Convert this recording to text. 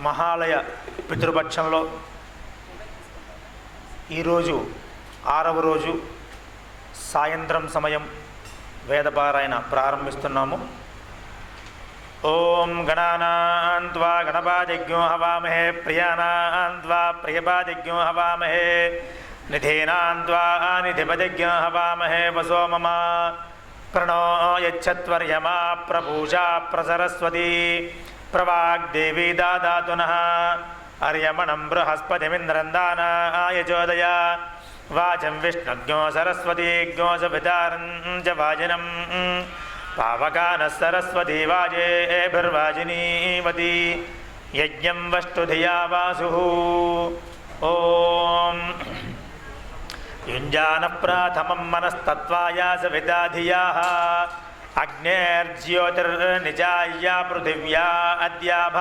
మహాలయ పితృపక్షంలో ఈరోజు ఆరవ రోజు సాయంత్రం సమయం వేదపారాయణ ప్రారంభిస్తున్నాము. ఓం గణానాన్వా గణపాదిజ్ఞో హవామహే ప్రియానాన్వా ప్రియపాదిజ్ఞో హవామహే నిధీనాన్వా నిధిపదిజ్ఞో హవామహే వసో మమ. ప్రణో యచ్చత్వర్యమా ప్రభూషా ప్రసరస్వతి. ప్రవాగ్దేవీ దాదాతు నః అర్యమణం బృహస్పతిమింద్రం దానాయచోదయ వాచం విష్ణుజ్ఞో సరస్వతీజ్ఞో సవితారం చ వాజినం పావకాన సరస్వతీ వాజేభిర్వాజినీవతి యజ్ఞం వష్టుధియా వాసు ఓం యుంజాన ప్రాథమం మనస్తత్వాయాస విదాధియా अग्नेर्ज्योतिर्निजाय्या पृथिव्या अद्याभा